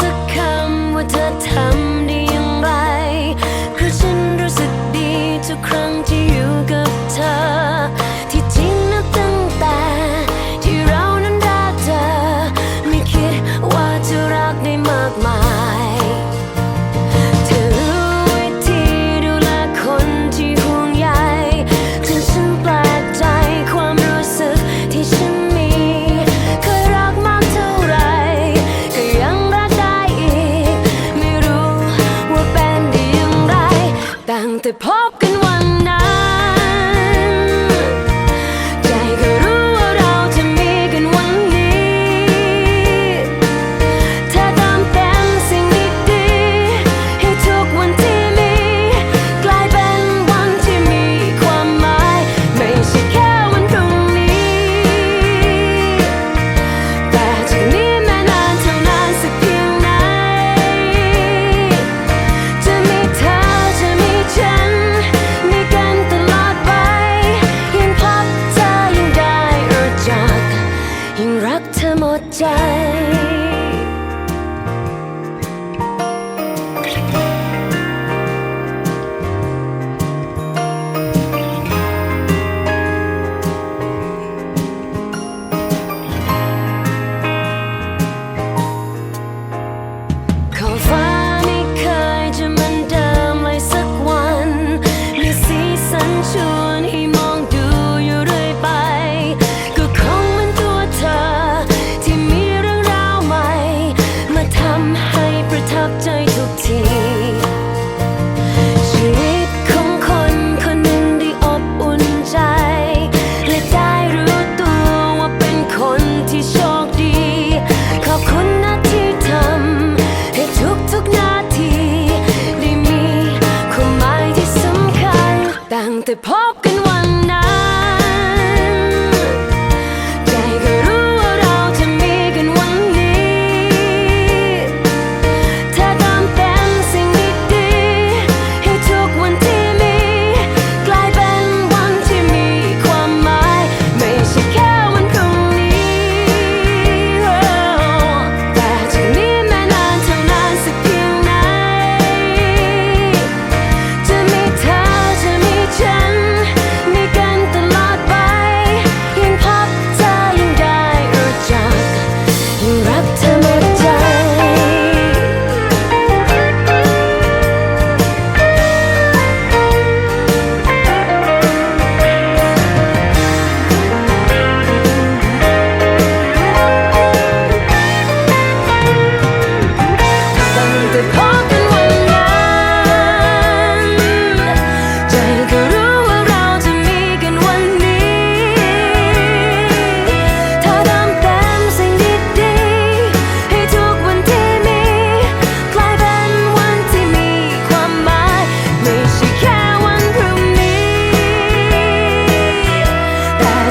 สักคำว่าเธอทำได้ย่งไรเพราะฉันรู้สึกดีทุกครั้ง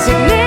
to.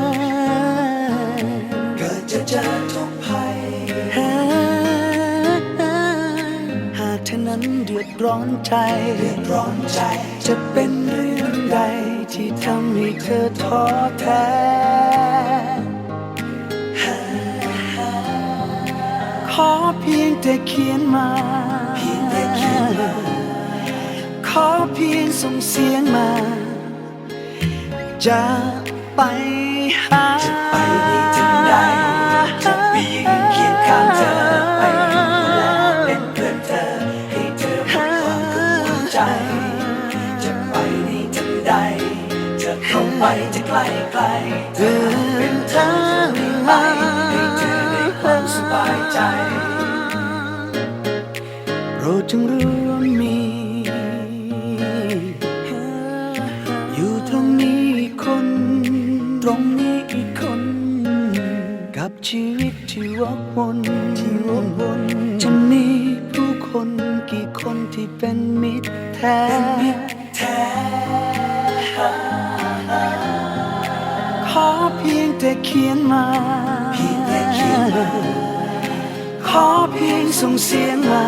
ร้อนใจ จะเป็นเรื่องใดที่ทำให้เธอท้อแท้ขอเพียงแต่เขียนมา ขอเพียงส่งเสียงมา จะไปหา ใด จะเข้าไปจะไกลไกลเธอเป็นเธอจะได้ไปให้เธอได้ความสบายใจโปรดจงรู้ว่ามี อยู่ตรงนี้อีกคน ตรงนี้อีกคน กับชีวิตที่วกวนที่วกวนจะมีผู้คนกี่คนที่เป็นมิตรแท้ ขอเพียงแต่เขียนมา ขอเพียงส่งเสียงมา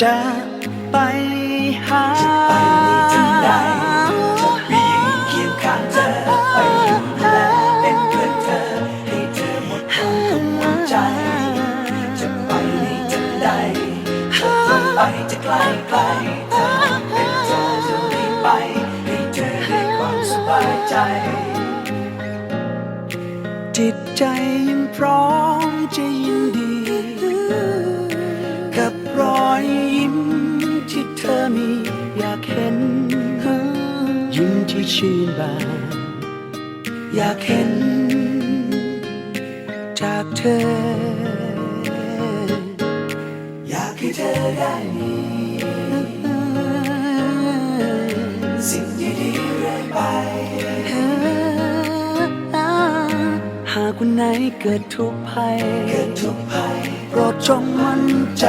จะไปหา ใจ จิตใจยังพร้อมจะยินดี กับรอยยิ้มที่เธอมีอยากเห็น ยิ้มที่ชื่นบานอยากเห็น จากเธอ อยากให้เธอได้มี วันไหนเกิดทุกข์ภัยเกิดทุกภัย โปรดจงมั่นใจ